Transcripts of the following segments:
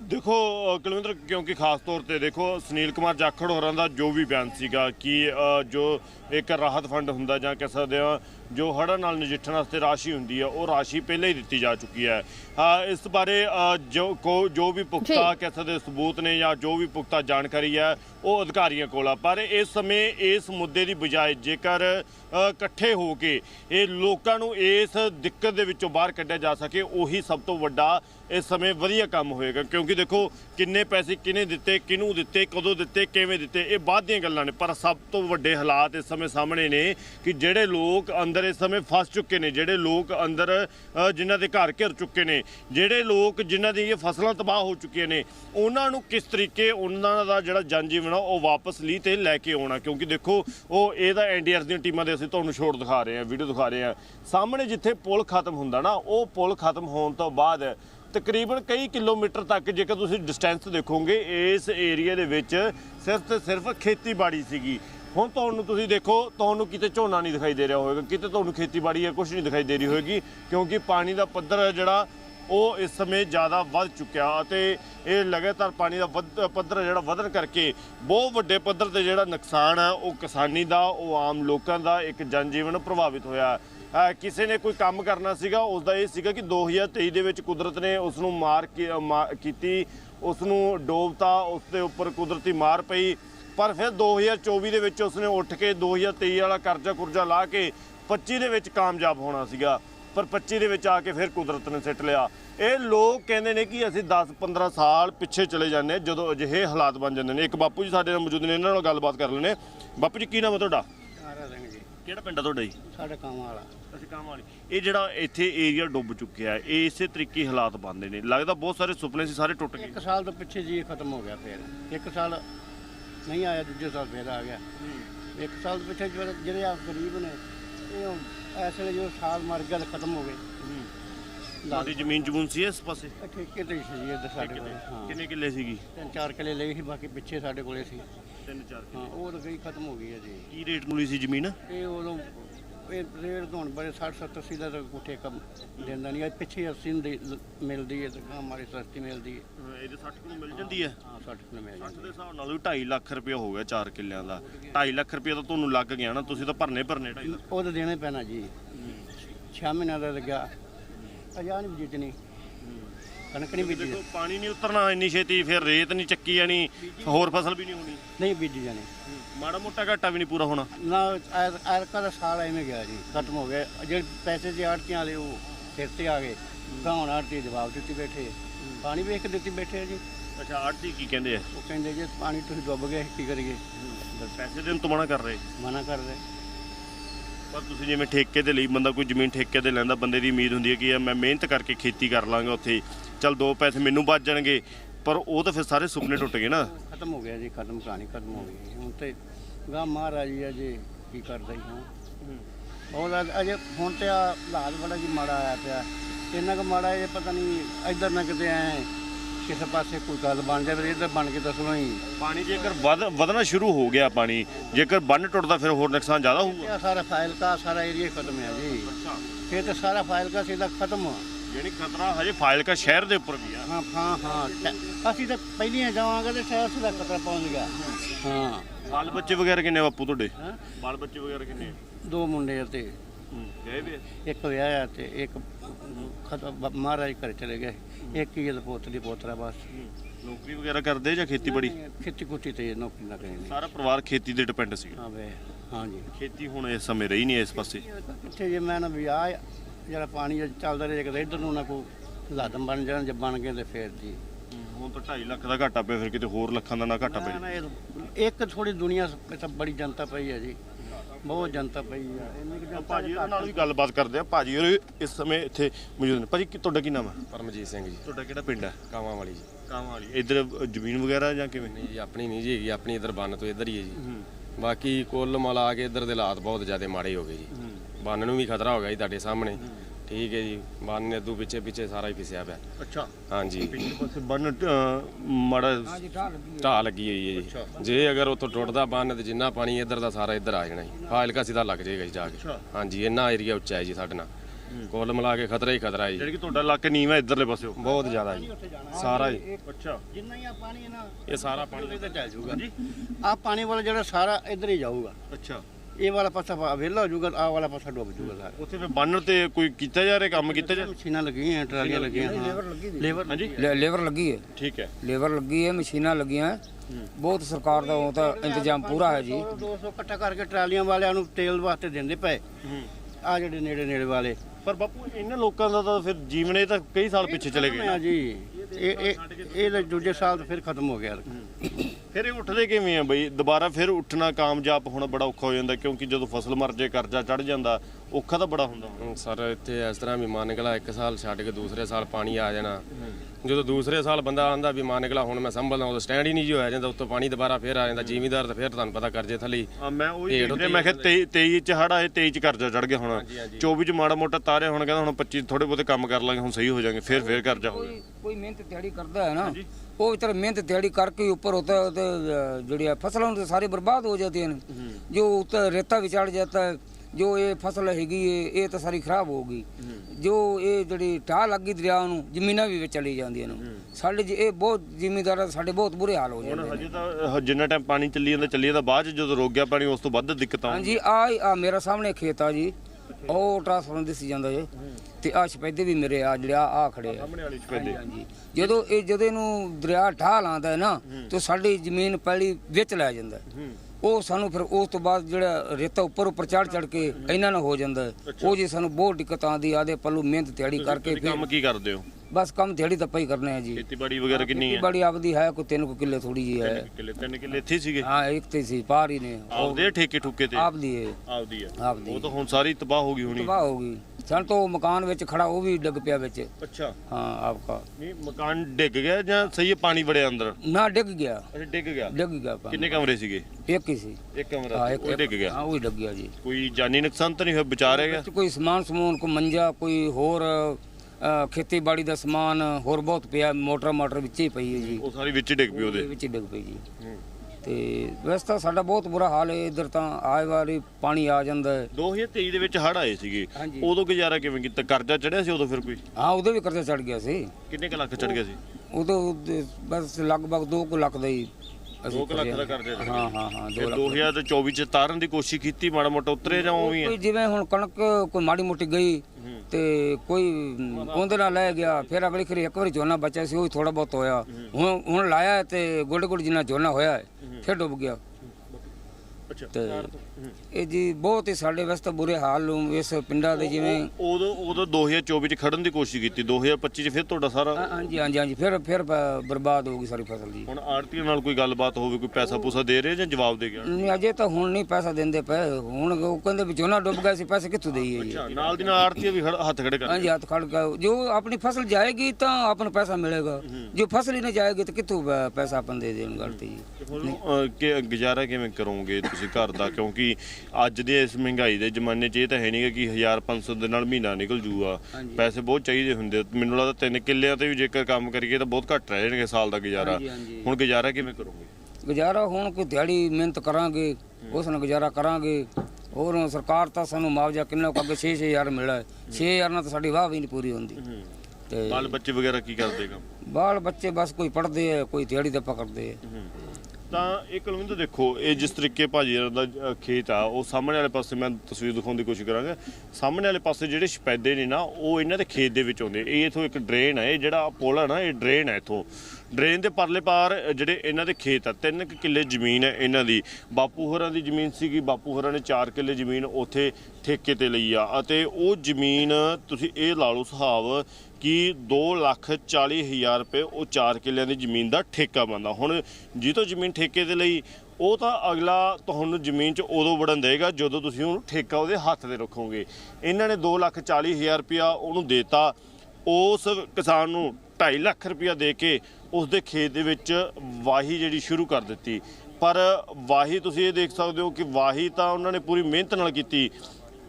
ਦੇਖੋ ਕੁਲਵਿੰਦਰ ਕਿਉਂਕਿ ਖਾਸ ਤੌਰ ਤੇ ਦੇਖੋ ਸੁਨੀਲ ਕੁਮਾਰ ਜਾਖੜ ਹੋਰਾਂ ਦਾ ਜੋ ਵੀ ਬਿਆਨ ਸੀਗਾ ਕਿ ਜੋ ਇੱਕ ਰਾਹਤ ਫੰਡ ਹੁੰਦਾ ਜਾਂ ਕਹਿ ਸਕਦੇ ਆ ਜੋ ਹੜ੍ਹਾਂ ਨਾਲ ਨਜਿੱਠਣ ਵਾਸਤੇ ਰਾਸ਼ੀ ਹੁੰਦੀ ਹੈ ਉਹ ਰਾਸ਼ੀ ਪਹਿਲਾਂ ਹੀ ਦਿੱਤੀ ਜਾ ਚੁੱਕੀ ਹੈ। ਹਾਂ ਇਸ ਬਾਰੇ ਜੋ ਕੋ- ਜੋ ਵੀ ਪੁਖਤਾ ਕਹਿ ਸਕਦੇ ਸਬੂਤ ਨੇ ਜਾਂ ਜੋ ਵੀ ਪੁਖਤਾ ਜਾਣਕਾਰੀ ਹੈ ਉਹ ਅਧਿਕਾਰੀਆਂ ਕੋਲ ਆ। ਪਰ ਇਸ ਸਮੇਂ ਇਸ ਮੁੱਦੇ ਦੀ ਬਜਾਏ ਜੇਕਰ ਇਕੱਠੇ ਹੋ ਕੇ ਇਹ ਲੋਕਾਂ ਨੂੰ ਇਸ ਦਿੱਕਤ ਦੇ ਵਿੱਚੋਂ ਬਾਹਰ ਕੱਢਿਆ ਜਾ ਸਕੇ ਉਹੀ ਸਭ ਤੋਂ ਵੱਡਾ ਇਸ ਸਮੇਂ ਵਧੀਆ ਕੰਮ ਹੋਏਗਾ। ਕਿਉਂਕਿ ਦੇਖੋ ਕਿੰਨੇ ਪੈਸੇ ਕਿਹਨੇ ਦਿੱਤੇ ਕਿਹਨੂੰ ਦਿੱਤੇ ਕਦੋਂ ਦਿੱਤੇ ਕਿਵੇਂ ਦਿੱਤੇ ਇਹ ਬਾਅਦ ਦੀਆਂ ਗੱਲਾਂ ਨੇ। ਪਰ ਸਭ ਤੋਂ ਵੱਡੇ ਹਾਲਾਤ ਇਸ ਸਮੇਂ ਸਾਹਮਣੇ ਨੇ ਕਿ ਜਿਹੜੇ ਲੋਕ ਅੰਦਰ ਇਸ ਸਮੇਂ ਫਸ ਚੁੱਕੇ ਨੇ ਜਿਹੜੇ ਲੋਕ ਅੰਦਰ ਅ, ਜਿਨ੍ਹਾਂ ਦੇ ਘਰ ਘਿਰ ਚੁੱਕੇ ਨੇ ਜਿਹੜੇ ਲੋਕ ਜਿਨ੍ਹਾਂ ਦੀ ਇਹ ਫਸਲਾਂ ਤਬਾਹ ਹੋ ਚੁੱਕੀਆਂ ਨੇ ਉਹਨਾਂ ਨੂੰ ਕਿਸ ਤਰੀਕੇ ਉਹਨਾਂ ਦਾ ਜਿਹੜਾ ਜਨਜੀਵਨ ਆ ਉਹ ਵਾਪਸ ਲੀ ਤੇ ਲੈ ਕੇ ਆਉਣਾ, ਕਿਉਂਕਿ ਦੇਖੋ, ਉਹ ਇਹਦਾ ਐਨਡੀਆਰ ਦੀਆਂ ਟੀਮਾਂ ਦੇ ਅਸੀਂ ਤੁਹਾਨੂੰ ਸ਼ੋਟ ਦਿਖਾ ਰਹੇ ਹਾਂ, ਵੀਡੀਓ ਦਿਖਾ ਰਹੇ ਹਾਂ। ਸਾਹਮਣੇ ਜਿੱਥੇ ਪੁਲ ਖਤਮ ਹੁੰਦਾ ਨਾ, ਉਹ ਪੁਲ ਖਤਮ ਹੋਣ ਤੋਂ ਬਾਅਦ ਤਕਰੀਬਨ ਕਈ ਕਿਲੋਮੀਟਰ ਤੱਕ ਜੇਕਰ ਤੁਸੀਂ ਡਿਸਟੈਂਸ ਦੇਖੋਗੇ, ਇਸ ਏਰੀਆ ਦੇ ਵਿੱਚ ਸਿਰਫ ਤੇ ਸਿਰਫ ਖੇਤੀਬਾੜੀ ਸੀਗੀ। ਹੁਣ ਤੁਹਾਨੂੰ ਤੁਸੀਂ ਦੇਖੋ, ਤੁਹਾਨੂੰ ਕਿਤੇ ਝੋਨਾ ਨਹੀਂ ਦਿਖਾਈ ਦੇ ਰਿਹਾ ਹੋਵੇਗਾ, ਕਿਤੇ ਤੁਹਾਨੂੰ ਖੇਤੀਬਾੜੀ ਹੈ ਕੁਝ ਨਹੀਂ ਦਿਖਾਈ ਦੇ ਰਹੀ ਹੋਵੇਗੀ, ਕਿਉਂਕਿ ਪਾਣੀ ਦਾ ਪੱਧਰ ਹੈ ਜਿਹੜਾ ਉਹ ਇਸ ਸਮੇਂ ਜ਼ਿਆਦਾ ਵੱਧ ਚੁੱਕਿਆ ਅਤੇ ਇਹ ਲਗਾਤਾਰ ਪਾਣੀ ਦਾ ਵੱਧ- ਪੱਧਰ ਜਿਹੜਾ ਵਧਣ ਕਰਕੇ ਬਹੁਤ ਵੱਡੇ ਪੱਧਰ ਤੇ ਜਿਹੜਾ ਨੁਕਸਾਨ ਹੈ, ਉਹ ਕਿਸਾਨੀ ਦਾ, ਉਹ ਆਮ ਲੋਕਾਂ ਦਾ, ਇੱਕ ਜਨਜੀਵਨ ਪ੍ਰਭਾਵਿਤ ਹੋਇਆ। ਕਿਸੇ ਨੇ ਕੋਈ ਕੰਮ ਕਰਨਾ ਸੀਗਾ ਉਸ ਦਾ ਇਹ ਸੀਗਾ ਕਿ 2023 ਦੇ ਵਿੱਚ ਕੁਦਰਤ ਨੇ ਉਸ ਨੂੰ ਮਾਰ ਕੇ ਅਹ ਕੀਤੀ। ਉਸ ਨੂੰ ਡੋਬਤਾ ਉਸ ਦੇ ਉੱਪਰ ਕੁਦਰਤੀ ਮਾਰ ਪਈ। ਪਰ ਫਿਰ 2024 ਦੇ ਵਿੱਚ ਉਸਨੇ ਉੱਠ ਕੇ 2023 ਵਾਲਾ ਕਰਜ਼ਾ ਕੁਰਜ਼ਾ ਲਾ ਕੇ 25 ਦੇ ਵਿੱਚ ਕਾਮਯਾਬ ਹੋਣਾ ਸੀਗਾ। ਪਰ 25 ਦੇ ਵਿੱਚ ਆ ਕੇ ਫਿਰ ਕੁਦਰਤ ਨੇ ਸਿੱਟ ਲਿਆ। ਇਹ ਲੋਕ ਕਹਿੰਦੇ ਨੇ ਕਿ ਅਸੀਂ 10 15 ਸਾਲ ਪਿੱਛੇ ਚਲੇ ਜਾਂਦੇ ਜਦੋਂ ਅਜਿਹੇ ਹਾਲਾਤ ਬਣ ਜਾਂਦੇ ਨੇ। ਇੱਕ ਬਾਪੂ ਜੀ ਸਾਡੇ ਨਾਲ ਮੌਜੂਦ ਨੇ ਇਹਨਾਂ ਨਾਲ ਗੱਲਬਾਤ ਕਰ ਲੈਣੇ ਬਾਪੂ ਜੀ ਕੀ ਨਾਮ ਹੈ ਤੁਹਾਡਾ? ਸਾਰਾ ਸਿੰਘ ਜੀ। ਕਿਹੜਾ ਪਿੰਡ ਆ ਤੁਹਾਡਾ ਜੀ? ਸਾਡੇ ਕੰਮ ਵਾਲਾ ਅਸੀਂ ਕੰਮ ਵਾਲੀ ਇਹ ਜਿਹੜਾ ਇੱਥੇ ਏਰੀਆ ਡੁੱਬ ਚੁੱਕਿਆ ਹੈ ਇਹ ਇਸੇ ਤਰੀਕੇ ਹਾਲਾਤ ਬਣਦੇ ਨੇ। ਲੱਗਦਾ ਬਹੁਤ ਸਾਰੇ ਸੁਪਨੇ ਸੀ ਸਾਰੇ ਟੁੱਟ ਗਏ। ਇੱਕ ਸਾਲ ਤੋਂ ਪਿੱਛੇ ਜੀ ਇਹ ਖਤਮ ਹੋ ਗਿਆ ਫਿਰ। ਇੱਕ ਸਾਲ ਨਹੀਂ ਆਇਆ ਦੂਜੇ ਸਾਲ ਫਿਰ ਆ ਗਿਆ। ਇੱਕ ਸਾਲ ਪਿੱਛੇ ਜਿਹੜੇ ਆ ਗਰੀਬ ਨੇ ਇਹ ਹੁਣ ਇਸ ਵੇਲੇ ਜੋ ਸਾਲ ਮਰ ਗਿਆ ਤਾਂ ਖਤਮ ਹੋ ਗਏ। ਤੁਹਾਡੀ ਜ਼ਮੀਨ ਜਮੂਨ ਸੀ ਇਸ ਪਾਸੇ? ਠੇਕੇ ਤੇ ਹੀ ਸੀ ਜੀ ਇੱਧਰ ਸਾਡੇ ਕੋਲ ਹਾਂ। ਕਿੰਨੇ ਕਿੱਲੇ ਸੀਗੀ? ਤਿੰਨ ਚਾਰ ਕਿੱਲੇ ਲਈ ਸੀ ਬਾਕੀ ਪਿੱਛੇ ਸਾਡੇ ਕੋਲੇ ਸੀ। ਤਿੰਨ ਚਾਰ ਹਾਂ ਉਹ ਤਾਂ ਗਈ ਖਤਮ ਹੋ ਗਈ ਹੈ ਜੀ। ਕੀ ਰੇਟ ਮਿਲੀ ਸੀ ਜ਼ਮੀਨ? ਇਹ ਉਦੋਂ ਰੇਟ ਤੋਂ ਹੁਣ ਬੜੇ 60 70 80 ਦਾ ਤਾਂ ਕੋਈ ਠੇਕਾ ਦਿੰਦਾ ਨਹੀਂ। ਇਹ ਪਿੱਛੇ 80 ਨੂੰ ਦੇ- ਲ- ਮਿਲਦੀ ਹੈ ਤੇ ਹਮਾਰੀ ਸਸਤੀ ਮਿਲਦੀ ਹੈ। ਇਹਦੇ 60 ਕਿਲੋ ਮਿਲ ਜਾਂਦੀ ਹੈ? ਹਾਂ 60 ਨੂੰ ਮਿਲ 60 ਜਾਂਦੀ ਦੇ ਹਿਸਾਬ ਨਾਲ ਵੀ 2.5 ਲੱਖ ਰੁਪਏ ਹੋ ਗਿਆ 4 ਕਿੱਲਿਆਂ ਦਾ। 2.5 ਲੱਖ ਰੁਪਏ ਤਾਂ ਤੁਹਾਨੂੰ ਲੱਗ ਗਿਆ ਨਾ ਤੁਸੀਂ ਤਾਂ ਭਰਨੇ ਭਰਨੇ 2.5 ਲੱਖ। ਉਹ ਤਾਂ ਦੇਣਾ ਹੀ ਪੈਣਾ ਜੀ। 6 ਮਹੀਨਿਆਂ ਦਾ ਲੱਗਾ ਅਜਾ ਨਹੀਂ ਬੀਜਣੀ ਕਣਕ ਨਹੀਂ ਬੀਜੀ ਦੇਖੋ ਪਾਣੀ ਨਹੀਂ ਉਤਰਨਾ ਇੰਨੀ ਛੇਤੀ ਫਿਰ ਰੇਤ ਨਹੀਂ ਚੱਕੀ ਜਾਣੀ ਹੋਰ ਫਸਲ ਵੀ ਨਹੀਂ ਹੋਣੀ। ਨਹੀਂ ਬੀਜੀ ਜਾਣੀ। ਮਾੜਾ ਮੋਟਾ ਘਾਟਾ ਵੀ ਨਹੀਂ ਪੂਰਾ ਹੋਣਾ। ਨਾ ਐਰਕਾ ਦਾ ਸਾਲ ਐਵੇਂ ਗਿਆ ਜੀ ਖਤਮ ਹੋ ਗਿਆ। ਜਿਹੜੇ ਪੈਸੇ ਸੀ ਆੜਤੀਆਂ ਵਾਲੇ ਉਹ ਸਿਰ ਤੇ ਆ ਗਏ। ਗਾਉਣ ਆੜਤੀ ਜਵਾਬ ਦਿੱਤੀ ਬੈਠੇ। ਪਾਣੀ ਵੇਖ ਕੇ ਦਿੱਤੀ ਬੈਠੇ ਜੀ। ਅੱਛਾ ਆੜਤੀ ਕੀ ਕਹਿੰਦੇ ਆ? ਉਹ ਕਹਿੰਦੇ ਜੀ ਪਾਣੀ ਤੁਸੀਂ ਡੁੱਬ ਗਏ ਕੀ ਕਰੀਏ? ਪੈਸੇ ਦੇਣ ਤੋਂ ਮਨਾ ਕਰ ਰਹੇ। ਮਨਾ ਕਰਦੇ ਪਰ ਤੁਸੀਂ ਜਿਵੇਂ ਠੇਕੇ ਤੇ ਲਈ ਬੰਦਾ ਕੋਈ ਜ਼ਮੀਨ ਠੇਕੇ ਤੇ ਲੈਂਦਾ, ਬੰਦੇ ਦੀ ਉਮੀਦ ਹੁੰਦੀ ਹੈ ਕਿ ਯਾਰ ਮੈਂ ਮਿਹਨਤ ਕਰਕੇ ਖੇਤੀ ਕਰ ਲਾਂਗਾ ਉੱਥੇ। ਚਲ ਦੋ ਪੈਸੇ ਮੈਨੂੰ ਬਚ ਜਾਣਗੇ। ਪਰ ਉਹ ਤਾਂ ਫਿਰ ਸਾਰੇ ਸੁਪਨੇ ਟੁੱਟ ਗਏ ਨਾ। ਖਤਮ ਹੋ ਗਿਆ ਜੀ, ਖਤਮ, ਕਹਾਣੀ ਖਤਮ ਹੋ ਗਈ। ਹੁਣ ਤੇ ਗਾ ਮਹਾਰਾਜ ਜੀ ਆ ਜੀ, ਕੀ ਕਰਦਾ ਜੀ ਹੁਣ? ਉਹ ਅਜੇ ਹੁਣ ਤੇ ਆ ਹਾਲਾਤ ਬੜਾ ਜੀ ਮਾੜਾ ਆਇਆ ਪਿਆ। ਇੰਨਾ ਕੁ ਮਾੜਾ ਇਹ ਪਤਾ ਨਹੀਂ ਇੱਧਰ ਨਾ ਕਿਤੇ ਐ ਕਿਸੇ ਪਾਸੇ ਕੋਈ ਗੱਲ ਬਣ ਜਾਵੇ ਇੱਧਰ ਬਣ ਕੇ ਦੱਸਣੋ ਹੀ। ਪਾਣੀ ਜੇਕਰ ਵਧ ਵਧਣਾ ਸ਼ੁਰੂ ਹੋ ਗਿਆ ਪਾਣੀ ਜੇਕਰ ਬੰਨ ਟੁੱਟਦਾ ਫਿਰ ਹੋਰ ਨੁਕਸਾਨ ਜ਼ਿਆਦਾ ਹੋਊਗਾ? ਇਹ ਸਾਰਾ ਫਾਈਲ ਕਾ ਸਾਰਾ ਏਰੀਆ ਖਤਮ ਹੈ ਜੀ। ਅੱਛਾ। ਇਹ ਤਾਂ ਸਾਰਾ ਫਾਈਲ ਕਾ ਸਿੱਧਾ ਖਤਮ। ਹੋ ਯਾਨੀ ਖਤਰਾ ਹਜੇ ਫਾਈਲ ਕਾ ਸ਼ਹਿਰ ਦੇ ਉੱਪਰ ਵੀ ਆ। ਹਾਂ ਹਾਂ ਹਾਂ। ਟੈ- ਅਸੀਂ ਤਾਂ ਪਹਿਲੀਆਂ ਜਾਵਾਂਗੇ ਤੇ ਸ਼ਹਿਰ ਸਿੱਧਾ ਖਤਰਾ ਪਹੁੰਚ ਗਿਆ। ਹਾਂ। ਬਾਲ ਬੱਚੇ ਵਗੈਰਾ ਕਿੰਨੇ ਬਾਪੂ ਤੁਹਾਡੇ? ਹੈਂ? ਬਾਲ ਬੱਚੇ ਵਗੈਰਾ ਕਿੰਨੇ ਦੋ ਮੁੰਡੇ ਤੇ। ਗਏ ਵੀ ਇੱਕ ਤੇ ਇੱਕ ਖਤਮ ਮਹਾਰਾਜ ਘਰ ਚਲੇ ਗਏ। ਇੱਕ ਹੀ ਪੋਤਲੀ ਪੋਤਰਾ ਬਸ। ਨੌਕਰੀ ਵਗੈਰਾ ਕਰਦੇ ਜਾਂ ਖੇਤੀਬਾੜੀ? ਖੇਤੀ ਕੁੱਤੀ ਤੇ ਨੌਕਰੀ ਨਾ ਕਰੇ ਸਾਰਾ ਪਰਿਵਾਰ ਖੇਤੀ ਤੇ ਡਿਪੈਂਡ ਸੀ। ਹਾਂ ਵੇ ਹਾਂ ਜੀ। ਖੇਤੀ ਹੁਣ ਇਸ ਸਮੇਂ ਰਹੀ ਨਹੀਂ ਇਸ ਪਾਸੇ। ਕਿੱਥੇ ਜੇ ਮੈਂ ਨਾ ਵਿਆਹ ਜਿਹੜਾ ਪਾਣੀ ਚੱਲਦਾ ਰਹੇ ਕਿਤੇ ਇੱਧਰ ਨੂੰ ਨਾ ਕੋਈ ਲਾਦਮ ਬਣ ਜਾਣ ਜੇ ਬਣ ਗਏ ਤੇ ਫੇਰ ਜੀ। ਹੁਣ ਤਾਂ 2.5 ਲੱਖ ਦਾ ਘਾਟਾ ਪਿਆ ਫਿਰ ਕਿਤੇ ਹੋਰ ਲੱਖਾਂ ਦਾ ਨਾ ਘਾਟਾ ਨਾ, ਪੈ ਨਾ, ਇਹ ਇੱਕ ਥੋੜੀ ਦੁਨੀਆ ਬੜੀ ਜਨਤਾ ਪਈ ਹੈ ਜੀ। ਬਹੁਤ ਜਨਤਾ ਪਈ ਆ। ਇੰਨੀ ਕੁ ਜਨਤਾ ਭਾਜੀ ਉਹਨਾਂ ਨਾਲ ਵੀ ਗੱਲਬਾਤ ਕਰਦੇ ਆ। ਭਾਜੀ ਹੋਰ ਇਸ ਸਮੇਂ ਇੱਥੇ ਮੌਜੂਦ ਨੇ। ਭਾਜੀ ਕੀ ਤੁਹਾਡਾ ਕੀ ਨਾਮ ਹੈ ਪਰਮਜੀਤ ਸਿੰਘ ਜੀ। ਤੁਹਾਡਾ ਕਿਹੜਾ ਪਿੰਡ ਹੈ ਕਾਵਾਂ ਵਾਲੀ ਜੀ। ਕਾਵਾਂ ਵਾਲੀ। ਇੱਧਰ ਜ਼ਮੀਨ ਵਗੈਰਾ ਜਾਂ ਕਿਵੇਂ? ਨਹੀਂ ਜੀ ਆਪਣੀ ਨਹੀਂ ਜੀ ਹੈਗੀ। ਆਪਣੀ ਇਧਰ ਬੰਨ ਤੋਂ ਇਧਰ ਹੀ ਹੈ ਜੀ। ਬਾਕੀ ਕੁੱਲ ਮਿਲਾ ਕੇ ਇਧਰ ਦੇ ਹਾਲਾਤ ਬਹੁਤ ਜ਼ਿਆਦਾ ਮਾੜੇ ਹੋ ਗਏ ਜੀ। ਬੰਨ ਨੂੰ ਵੀ ਖਤਰਾ ਹੋ ਗਿਆ ਜੀ ਤੁਹਾਡੇ ਸਾਹਮਣੇ। ਠੀਕ ਹੈ ਜੀ ਬੰਨ ਨੇ ਅੱਧੂ ਪਿੱਛੇ ਪਿੱਛੇ ਸਾਰਾ ਹੀ ਫਿਸਿਆ ਪਿਆ। ਅੱਛਾ। ਹਾਂਜੀ। ਪਿਛਲੇ ਪਾਸੇ ਬੰਨ ਮਾੜਾ ਢਾਹ ਲੱਗੀ ਹੋਈ। ਹੈ ਜੀ। ਜੇ ਅਗਰ ਉੱਥੋਂ ਟੁੱਟਦਾ ਬੰਨ ਤੇ ਜਿੰਨਾ ਪਾਣੀ ਇਧਰ ਦਾ ਸਾਰਾ ਇਧਰ ਆ ਜਾਣਾ ਜੀ। ਫਾਇਲ ਕਾ ਸਿੱਧਾ ਲੱਗ ਜਾਏਗਾ ਜੀ ਜਾ ਕੇ। ਹਾਂਜੀ ਇੰਨਾ ਏਰੀਆ ਉੱਚਾ ਹੈ ਜੀ ਸਾਡੇ ਨਾਲ। ਕੁੱਲ ਮਿਲਾ ਕੇ ਖਤਰਾ ਹੀ ਖਤਰਾ ਹੈ ਜੀ। ਜਿਹੜੀ ਕਿ ਤੁਹਾਡਾ ਇਲਾਕਾ ਨੀਵਾ ਇਧਰਲੇ ਪਾਸਿਓ ਬਹੁਤ ਜ਼ਿਆਦਾ ਜੀ। ਸਾਰਾ ਜੀ ਅੱਛਾ। ਜਿੰਨਾ ਹੀ ਆ ਪਾਣੀ ਹੈ ਨਾ ਇਹ ਸਾਰਾ ਪਾਣੀ ਤੇ ਚੱਲ ਜਾਊਗਾ। ਆ ਪਾਣੀ ਵਾਲਾ ਜਿਹੜਾ ਸਾਰਾ ਇੱਧਰ ਹੀ ਜਾਊਗਾ। ਅੱਛਾ। ਇਹ ਵਾਲਾ ਪਾਸਾ ਵਿਹਲਾ ਹੋ ਜਾਊਗਾ ਆ ਵਾਲਾ ਪਾਸਾ ਡੁੱਬ ਜਾਊਗਾ ਸਾਰਾ। ਉੱਥੇ ਫਿਰ ਬੰਨ ਤੇ ਕੋਈ ਕੀਤਾ ਜਾ ਰਿਹਾ ਕੰਮ ਕੀਤਾ ਜਾ ਮਸ਼ੀਨਾਂ ਲੱਗੀਆਂ ਟਰਾਲੀਆਂ ਲੱਗੀਆਂ ਲੇਬਰ ਲੱਗੀ ਲੇਬਰ ਹਾਂਜੀ। ਲੇ- ਲੇਬਰ ਲੱਗੀ ਹੈ ਠੀਕ ਹੈ। ਲੇਬਰ ਲੱਗੀ ਹੈ ਮਸ਼ੀਨਾਂ ਲੱਗੀਆਂ। ਹੈ। ਬਹੁਤ ਸਰਕਾਰ ਦਾ ਉਹ ਤਾਂ ਇੰਤਜ਼ਾਮ ਪੂਰਾ ਹੈ ਜੀ। 200 ਇਕੱਠਾ ਕਰਕੇ ਟਰਾਲੀਆਂ ਵਾਲਿਆਂ ਨੂੰ ਤੇਲ ਵਾਸਤੇ ਦਿੰਦੇ ਪਏ। ਆ ਜਿਹੜੇ ਨੇੜੇ ਨੇੜੇ ਵਾਲੇ। ਪਰ ਬਾਪੂ ਇਹਨਾਂ ਲੋਕਾਂ ਦਾ ਤਾਂ ਫਿਰ ਜੀਵਨ ਇਹ ਤਾਂ ਕਈ ਸਾਲ ਪਿੱਛੇ ਚਲੇ ਗਏ ਆ ਜੀ। ਇਹ ਇਹ ਇਹ ਤਾਂ ਦੂਜੇ ਸਾਲ ਤੋਂ ਫਿਰ ਖਤਮ ਹੋ ਗਿਆ। ਫਿਰ ਇਹ ਉੱਠਦੇ ਕਿਵੇਂ ਆ ਬਈ? ਦੁਬਾਰਾ ਫਿਰ ਉੱਠਣਾ ਕਾਮਯਾਬ ਹੋਣਾ ਬੜਾ ਔਖਾ ਹੋ ਜਾਂਦਾ ਕਿਉਂਕਿ ਜਦੋਂ ਫਸਲ ਮਰ ਜੇ, ਕਰਜ਼ਾ ਚੜ ਜਾਂਦਾ, ਔਖਾ ਤਾਂ ਬੜਾ ਹੁੰਦਾ। ਹੁਣ ਸਰ ਇੱਥੇ ਇਸ ਤਰ੍ਹਾਂ ਵੀ ਮੰਨ ਨਿਕਲਾ ਇੱਕ ਸਾਲ ਛੱਡ ਕੇ ਦੂਸਰੇ ਸਾਲ ਪਾਣੀ ਆ ਜਾਣਾ। ਜਦੋਂ ਦੂਸਰੇ ਸਾਲ ਬੰਦਾ ਆਂਦਾ ਵੀ ਮਾਂ ਨਿਕਲਾ ਹੁਣ ਮੈਂ ਸੰਭਲਦਾ ਉਹ ਸਟੈਂਡ ਹੀ ਨਹੀਂ ਜੀ ਹੋਇਆ ਜਾਂਦਾ ਉੱਤੋਂ ਪਾਣੀ ਦੁਬਾਰਾ ਫੇਰ ਆ ਜਾਂਦਾ ਜ਼ਿਮੀਦਾਰ ਤਾਂ ਫੇਰ ਤੁਹਾਨੂੰ ਪਤਾ ਕਰਜੇ ਥੱਲੇ ਮੈਂ ਉਹ ਹੀ ਮੈਂ ਕਿਹਾ 23 ਚ ਹੜਾ ਇਹ 23 ਚ ਕਰਜ਼ਾ ਚੜ ਗਿਆ ਹੁਣ। 24 ਚ ਮਾੜਾ ਮੋਟਾ ਤਾਰੇ ਹੁਣ ਕਹਿੰਦਾ ਹੁਣ 25 ਥੋੜੇ ਬੋਤੇ ਕੰਮ ਕਰ ਲਾਂਗੇ ਹੁਣ ਸਹੀ ਹੋ ਜਾਾਂਗੇ ਫੇਰ ਫੇਰ ਕਰਜ਼ਾ ਹੋ ਜਾਊਗਾ। ਕੋਈ ਮਿਹਨਤ ਦਿਹਾੜੀ ਕਰਦਾ ਹੈ ਨਾ? ਉਹ ਵਿਚਾਰ ਮਿਹਨਤ ਦਿਹਾੜੀ ਕਰਕੇ ਉੱਪਰ ਹੁੰਦਾ ਜਿਹੜੇ ਫਸਲਾਂ ਹੁੰਦੇ ਸਾਰੇ ਬਰਬਾਦ ਹੋ ਜਾਂਦੇ ਨੇ। ਜੋ ਉੱਤੇ ਰੇਤਾ ਵਿਚਾੜ ਜਾਂਦਾ ਜੋ ਇਹ ਫਸਲ ਹੈਗੀ ਹੈ ਇਹ ਤਾਂ ਸਾਰੀ ਖਰਾਬ ਹੋ ਗਈ। ਜੋ ਇਹ ਜਿਹੜੀ ਢਾਹ ਲੱਗੀ ਦਰਿਆ ਨੂੰ ਜ਼ਮੀਨਾਂ ਵੀ ਵਿੱਚ ਚਲੀ ਜਾਂਦੀਆਂ ਨੇ। ਸਾਡੇ ਜੀ ਇਹ ਬਹੁਤ ਜ਼ਿਮੀਦਾਰ ਸਾਡੇ ਬਹੁਤ ਬੁਰੇ ਹਾਲ ਹੋ ਜਾਂਦੇ ਨੇ। ਹਜੇ ਤਾਂ ਅਹ, ਜਿੰਨਾ ਟਾਈਮ ਪਾਣੀ ਚੱਲੀ ਜਾਂਦਾ ਚੱਲੀ ਜਾਂਦਾ ਬਾਅਦ ਚ ਜਦੋਂ ਰੁਕ ਗਿਆ ਪਾਣੀ ਉਸ ਤੋਂ ਵੱਧ ਦਿੱਕਤਾਂ ਹਾਂਜੀ ਆ ਆ ਮੇਰਾ ਸਾਹਮਣੇ ਖੇਤ ਆ ਜੀ। ਉਹ ਟਰਾਂਸਫਾਰਮਰ ਦਿਸ ਜਾਂਦਾ ਜੇ। ਤੇ ਆ ਸਪੈਦੇ ਵੀ ਮੇਰੇ ਆ ਜਿਹੜੇ ਆ ਖੜੇ ਆ। ਸਾਹਮਣੇ ਵਾਲੀ ਸਪੈਦੇ। ਹਾਂਜੀ ਜਦੋਂ ਇਹ ਜਦੋਂ ਇਹਨੂੰ ਦਰਿਆ ਢਾਹ ਲਾਉਂਦਾ ਹੈ ਨਾ ਤੇ ਸਾਡੀ ਜ਼ਮੀਨ ਪਹਿਲੀ ਵਿੱਚ ਲੈ ਜਾਂਦਾ ਹੈ। ਉਹ ਸਾਨੂੰ ਫਿਰ ਉਸ ਤੋਂ ਬਾਅਦ ਜਿਹੜਾ ਰੇਤਾ ਉੱਪਰ ਉੱਪਰ ਚੜ ਚੜ ਕੇ ਇਹਨਾਂ ਨਾਲ ਹੋ ਜਾਂਦਾ ਹੈ। ਉਹ ਜੀ ਸਾਨੂੰ ਬਹੁਤ ਦਿੱਕਤ ਆਉਂਦੀ ਆਦੇ ਪੱਲੂ ਮਿਹਨਤ ਦਿਹਾੜੀ ਕਰਕੇ ਤੁਸੀਂ ਕੰਮ ਕੀ ਕਰਦੇ ਹੋ ਬਸ ਕੰਮ ਦਿਹਾੜੀ ਤਾਂ ਪਈ ਕਰਨੇ ਆ ਜੀ। ਖੇਤੀਬਾੜੀ ਵਗੈਰਾ ਕਿੰਨੀ ਹੈ? ਬੜੀ ਆਪਦੀ ਹੈ ਕੋਈ ਤਿੰਨ ਕੁ ਕਿੱਲੇ ਥੋੜੀ ਜੀ ਹੈ। ਕਿੱਲੇ ਤਿੰਨ ਕਿੱਲੇ ਇੱਥੇ ਹੀ ਸੀਗੇ? ਹਾਂ ਇੱਕ ਤੇ ਸੀ ਪਾਰ ਹੀ ਨੇ। ਆਪਦੇ ਠੇਕੇ ਠੁਕੇ ਤੇ? ਆਪਦੀ ਹੈ। ਆਪਦੀ ਹੈ। ਆਪਦੀ। ਉਹ ਤਾਂ ਹੁਣ ਸਾਰੀ ਤਬਾਹ ਹੋ ਗਈ ਹੋਣੀ। ਤਬਾਹ ਹੋ ਗਈ। ਸਾਨੂੰ ਤਾਂ ਮਕਾਨ ਵਿੱਚ ਖੜਾ ਉਹ ਵੀ ਡਿੱਗ ਪਿਆ ਵਿੱਚ। ਅੱਛਾ। ਹਾਂ ਆਪਕਾ। ਨਹੀਂ ਮਕਾਨ ਡਿੱਗ ਗਿਆ ਜਾਂ ਸਹੀ ਹੈ ਪਾਣੀ ਵੜਿਆ ਅੰਦਰ? ਨਾ ਡਿੱਗ ਗਿਆ। ਅੱਛਾ ਡਿੱਗ ਗਿਆ। ਡਿੱਗ ਗਿਆ ਪਾਣੀ। ਕਿੰਨੇ ਕਮਰੇ ਸੀਗੇ? ਇੱਕ ਹੀ ਸੀ। ਇੱਕ ਕਮਰਾ ਹਾਂ ਸੀ, ਇੱਕ ਉਹ ਡਿੱਗ ਗਿਆ। ਹਾਂ ਉਹ ਹੀ ਡਿੱਗ ਗਿਆ ਜੀ। ਕੋਈ ਜਾਨੀ ਨੁਕਸਾਨ ਤਾਂ ਨਹੀਂ ਹੋਇਆ ਕੋਈ ਸਮਾਨ ਸਮੂਨ ਕੋ ਮੰਜਾ ਕੋਈ ਹੋਰ ਖੇਤੀਬਾੜੀ ਦਾ ਸਮਾਨ ਹੋਰ ਬਹੁਤ ਪਿਆ ਮੋਟਰ ਮਾਟਰ ਵਿੱਚ ਹੀ ਪਈ ਹੈ ਜੀ। ਉਹ ਸਾਰੀ ਵਿੱਚ ਹੀ ਡਿੱਗ ਪਈ ਉਹਦੇ? ਵਿੱਚ ਹੀ ਡਿੱਗ ਪਈ ਜੀ। ਤੇ ਵੈਸੇ ਤਾਂ ਸਾਡਾ ਬਹੁਤ ਬੁਰਾ ਹਾਲ ਹੈ ਇਧਰ ਤਾਂ ਆਏ ਵਾਰੀ ਪਾਣੀ ਆ ਜਾਂਦਾ ਹੈ। 2023 ਦੇ ਵਿੱਚ ਹੜ ਆਏ ਸੀਗੇ। ਹਾਂਜੀ। ਉਦੋਂ ਗੁਜ਼ਾਰਾ ਕਿਵੇਂ ਕੀਤਾ? ਕਰਜ਼ਾ ਚੜਿਆ ਸੀ ਉਦੋਂ ਫਿਰ ਕੋਈ? ਹਾਂ ਉਹਦੇ ਵੀ ਕਰਜ਼ਾ ਚੜ ਗਿਆ ਸੀ। ਕਿੰਨੇ ਕੁ ਲੱਖ ਚੜ ਗਿਆ ਸੀ? ਉਦੋਂ ਉਹਦੇ ਬਸ ਲਗਭਗ 2 ਲੱਖ ਦਾ ਹੀ ਅਸੀਂ 2 ਲੱਖ ਦਾ ਕਰਜ਼ਾ ਚੜ੍ਹ ਹਾਂ ਹਾਂ ਹਾਂ 2 ਫਿਰ ਲੱਖ 2024 ਚ ਤਾਰਨ ਦੀ ਕੋਸ਼ਿਸ਼ ਕੀਤੀ ਮਾੜਾ ਮੋਟਾ ਉਤਰੇ ਜਾਂ ਉਵੇਂ ਹੀ? ਕੋਈ ਜਿਵੇਂ ਹੁਣ ਕਣਕ ਕੋਈ ਮਾੜੀ ਮੋਟੀ ਗਈ ਤੇ ਕੋਈ ਉਹਦੇ ਨਾਲ ਲੈ ਗਿਆ ਫਿਰ ਅਗਲੀ ਖਰੀ ਇੱਕ ਵਾਰੀ ਝੋਨਾ ਬਚਿਆ ਸੀ ਉਹ ਥੋੜਾ ਬਹੁਤ ਹੋਇਆ। ਹੁਣ ਹੁਣ ਲਾਇਆ ਤੇ ਗੋਡੇ ਗੋਡੇ ਜਿੰਨਾ ਝੋਨਾ ਹੋਇਆ ਹੈ, ਫਿਰ ਡੁੱਬ ਗਿਆ। ਅੱਛਾ ਤੇ ਇਹ ਜੀ ਬਹੁਤ ਹੀ ਸਾਡੇ ਵਾਸਤੇ ਬੁਰੇ ਹਾਲ ਨੂੰ ਇਸ ਪਿੰਡਾਂ ਦੇ ਜਿਵੇਂ ਉਦੋਂ ਉਦੋਂ 2024 ਚ ਖੜਨ ਦੀ ਕੋਸ਼ਿਸ਼ ਕੀਤੀ 2025 ਚ ਫਿਰ ਤੁਹਾਡਾ ਸਾਰਾ ਹਾਂ- ਹਾਂਜੀ ਹਾਂਜੀ ਹਾਂਜੀ ਫਿਰ ਫਿਰ ਬ- ਬਰਬਾਦ ਹੋ ਗਈ ਸਾਰੀ ਫਸਲ ਜੀ। ਹੁਣ ਆੜਤੀਆਂ ਨਾਲ ਕੋਈ ਗੱਲਬਾਤ ਹੋਵੇ ਕੋਈ ਪੈਸਾ ਪੂਸਾ ਦੇ ਰਹੇ ਜਾਂ ਜਵਾਬ ਦੇ ਗਿਆ? ਨਹੀਂ ਅਜੇ ਤਾਂ ਹੁਣ ਨਹੀਂ ਪੈਸਾ ਦਿੰਦੇ ਪਏ। ਹੁਣ ਉਹ ਕਹਿੰਦੇ ਵੀ ਝੋਨਾ ਡੁੱਬ ਗਿਆ ਸੀ ਪੈਸੇ ਕਿੱਥੋਂ ਦੇਈਏ ਜੀ? ਅੱਛਾ ਨਾਲ ਦੀ ਨਾਲ ਆੜਤੀਆਂ ਵੀ ਖੜ- ਹੱਥ ਖੜੇ ਕਰ ਹਾਂਜੀ ਹੱਥ ਖੜ ਕੇ ਜੋ ਆਪਣੀ ਫਸਲ ਜਾਏਗੀ ਤਾਂ ਆਪਾਂ ਨੂੰ ਪੈਸਾ ਮਿਲੇਗਾ। ਜੋ ਫਸਲ ਹੀ ਨਹੀਂ ਜਾਏਗੀ ਤਾਂ ਕਿੱਥੋਂ ਪ- ਪੈਸਾ ਆਪਾਂ ਨੂੰ ਦੇ ਦੇਣ ਗੱਲ ਤੇ ਜੀ ਹੁਣ ਅਹ, ਕਿ ਗੁਜ਼ਾਰਾ ਕਿਵੇਂ ਕਰੋਗੇ ਤੁਸੀਂ ਘਰ ਦਾ? ਕਿਉਂਕਿ ਅੱਜ ਦੇ ਇਸ ਮਹਿੰਗਾਈ ਦੇ ਜ਼ਮਾਨੇ 'ਚ ਇਹ ਤਾਂ ਹੈ ਨਹੀਂਗਾ ਕਿ 1500 ਦੇ ਨਾਲ ਮਹੀਨਾ ਨਿਕਲ ਜੂਗਾ। ਪੈਸੇ ਬਹੁਤ ਚਾਹੀਦੇ ਹੁੰਦੇ ਮੈਨੂੰ ਲੱਗਦਾ ਤਿੰਨ ਕਿੱਲਿਆਂ ਤੇ ਵੀ ਜੇਕਰ ਕੰਮ ਕਰੀਏ ਤਾਂ ਬਹੁਤ ਘੱਟ ਰਹਿ ਜਾਣਗੇ ਸਾਲ ਦਾ ਗੁਜ਼ਾਰਾ। ਹੁਣ ਗੁਜ਼ਾਰਾ ਕਿਵੇਂ ਕਰੋਗੇ? ਗੁਜ਼ਾਰਾ ਹੁਣ ਕੋਈ ਦਿਹਾੜੀ ਮਿਹਨਤ ਕਰਾਂਗੇ ਉਸ ਨਾਲ ਗੁਜ਼ਾਰਾ ਕਰਾਂਗੇ। ਹੋਰ ਸਰਕਾਰ ਤਾਂ ਸਾਨੂੰ ਮੁਆਵਜ਼ਾ ਕਿੰਨਾ ਕੁ ਅੱਗੇ 6-6000 ਮਿਲਿਆ 6000 ਨਾਲ ਤਾਂ ਸਾਡੀ ਵਾਹ ਵੀ ਨਹੀਂ ਪੂਰੀ ਹੁੰਦੀ। ਤੇ ਬਾਲ ਬੱਚੇ ਵਗੈਰਾ ਕੀ ਕਰਦੇ ਕੰਮ? ਬਾਲ ਬੱਚੇ ਬਸ ਕੋਈ ਪੜਦੇ ਆ ਕੋਈ ਦਿਹਾੜੀ ਦਾ ਪਕੜਦੇ ਆ ਤਾਂ ਇਹ ਕੁਲਵਿੰਦਰ ਦੇਖੋ, ਇਹ ਜਿਸ ਤਰੀਕੇ ਭਾਜੀ ਹੋਰਾਂ ਦਾ ਖੇਤ ਆ, ਉਹ ਸਾਹਮਣੇ ਵਾਲੇ ਪਾਸੇ ਮੈਂ ਤਸਵੀਰ ਦਿਖਾਉਣ ਦੀ ਕੋਸ਼ਿਸ਼ ਕਰਾਂਗਾ। ਸਾਹਮਣੇ ਵਾਲੇ ਪਾਸੇ ਜਿਹੜੇ ਸਪੈਦੇ ਨੇ ਨਾ, ਉਹ ਇਹਨਾਂ ਦੇ ਖੇਤ ਦੇ ਵਿੱਚ ਆਉਂਦੇ। ਇਹ ਇਥੋਂ ਇੱਕ ਡਰੇਨ ਹੈ ਇਹ ਜਿਹੜਾ ਪੁਲ ਹੈ ਨਾ, ਇਹ ਡਰੇਨ ਹੈ ਇਥੋਂ। ਡਰੇਨ ਦੇ ਪਰਲੇ ਪਾਰ ਜਿਹੜੇ ਇਹਨਾਂ ਦੇ ਖੇਤ ਆ, ਤਿੰਨ ਕੁ ਕਿੱਲੇ ਜ਼ਮੀਨ ਹੈ ਇਹਨਾਂ ਦੀ। ਬਾਪੂ ਹੋਰਾਂ ਦੀ ਜ਼ਮੀਨ ਸੀਗੀ, ਬਾਪੂ ਹੋਰਾਂ ਨੇ 4 ਕਿੱਲੇ ਜ਼ਮੀਨ ਉੱਥੇ ਠੇਕੇ ਤੇ ਲਈ ਆ। ਅਤੇ ਉਹ ਜ਼ਮੀਨ ਤੁਸੀਂ ਇਹ ਲਾ ਲਓ ਹਿਸਾਬ ਕਿ 2 ਲੱਖ 40 ਹਜ਼ਾਰ ਰੁਪਏ ਉਹ 4 ਕਿੱਲਿਆਂ ਦੀ ਜ਼ਮੀਨ ਦਾ ਠੇਕਾ ਬੰਦਾ ਹੁਣ ਜਿਹਤੋਂ ਜ਼ਮੀਨ ਠੇਕੇ ਦੇ ਲਈ, ਉਹ ਤਾਂ ਅਗਲਾ ਤੁਹਾਨੂੰ ਜ਼ਮੀਨ 'ਚ ਉਦੋਂ ਵੜਨ ਦੇਗਾ ਜਦੋਂ ਤੁਸੀਂ ਉਹਨੂੰ ਠੇਕਾ ਉਹਦੇ ਹੱਥ ਤੇ ਰੱਖੋਗੇ। ਇਹਨਾਂ ਨੇ 2 ਲੱਖ 40 ਹਜ਼ਾਰ ਰੁਪਇਆ ਉਹਨੂੰ ਦੇਤਾ। ਉਸ ਕਿਸਾਨ ਨੂੰ 2.5 ਲੱਖ ਰੁਪਇਆ ਦੇ ਕੇ ਉਸ ਦੇ ਖੇਤ ਦੇ ਵਿੱਚ ਵਾਹੀ ਜਿਹੜੀ ਸ਼ੁਰੂ ਕਰ ਦਿੱਤੀ। ਪਰ ਵਾਹੀ ਤੁਸੀਂ ਇਹ ਦੇਖ ਸਕਦੇ ਹੋ ਕਿ ਵਾਹੀ ਤਾਂ ਉਹਨਾਂ ਨੇ ਪੂਰੀ ਮਿਹਨਤ ਨਾਲ ਕੀਤੀ।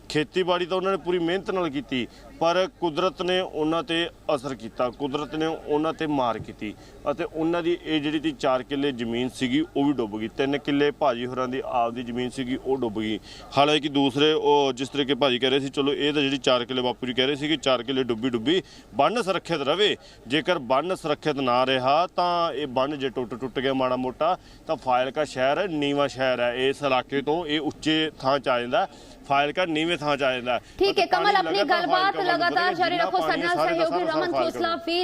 ਖੇਤੀਬਾੜੀ ਤਾਂ ਉਹਨਾਂ ਨੇ ਪੂਰੀ ਮਿਹਨਤ ਨਾਲ ਕੀਤੀ। ਪਰ ਕੁਦਰਤ ਨੇ ਉਹਨਾਂ ਤੇ ਅਸਰ ਕੀਤਾ। ਕੁਦਰਤ ਨੇ ਉਹਨਾਂ ਤੇ ਮਾਰ ਕੀਤੀ ਅਤੇ ਉਹਨਾਂ ਦੀ ਇਹ ਜਿਹੜੀ ਤੀ 4 ਕਿੱਲੇ ਜ਼ਮੀਨ ਸੀਗੀ ਉਹ ਵੀ ਡੁੱਬ ਗਈ। 3 ਕਿੱਲੇ ਭਾਜੀ ਹੋਰਾਂ ਦੀ ਆਪਦੀ ਜ਼ਮੀਨ ਸੀਗੀ ਉਹ ਡੁੱਬ ਗਈ। ਹਾਲਾਂਕਿ ਦੂਸਰੇ ਉਹ ਜਿਸ ਤਰੀਕੇ ਭਾਜੀ ਕਹਿ ਰਹੇ ਸੀ ਚਲੋ ਇਹ ਤਾਂ ਜਿਹੜੀ 4 ਕਿੱਲੇ ਬਾਪੂ ਜੀ ਕਹਿ ਰਹੇ ਸੀ ਕਿ 4 ਕਿੱਲੇ ਡੁੱਬੀ ਡੁੱਬੀ ਬੰਨ ਸੁਰੱਖਿਅਤ ਰਵੇ। ਜੇਕਰ ਬੰਨ ਸੁਰੱਖਿਅਤ ਨਾ ਰਿਹਾ ਤਾਂ ਇਹ ਬੰਨ ਜੇ ਟੁੱਟ ਟੁੱਟ ਗਿਆ ਮਾੜਾ ਮੋਟਾ ਤਾਂ ਫਾਇਲਕਾ ਸ਼ਹਿਰ ਨੀਵਾ ਸ਼ਹਿਰ ਹੈ। ਇਸ ਇਲਾਕੇ ਤੋਂ ਇਹ ਉੱਚੇ ਥਾਂ ਚ ਆ ਜਾਂਦਾ। ਫਾਇਲਕਾ ਨੀਵੇਂ ਥਾਂ ਚ ਆ ਜਾਂਦਾ। ਠੀਕ ਹੈ ਕਮਲ ਆਪਣੀ ਗੱਲਬਾਤ ਲਗਾਤਾਰ ਜਾਰੀ ਰੱਖੋ ਸਾਡੇ ਨਾਲ ਸਹਿਯੋਗੀ ਰਮਨ ਖੋਸਲਾ ਵੀ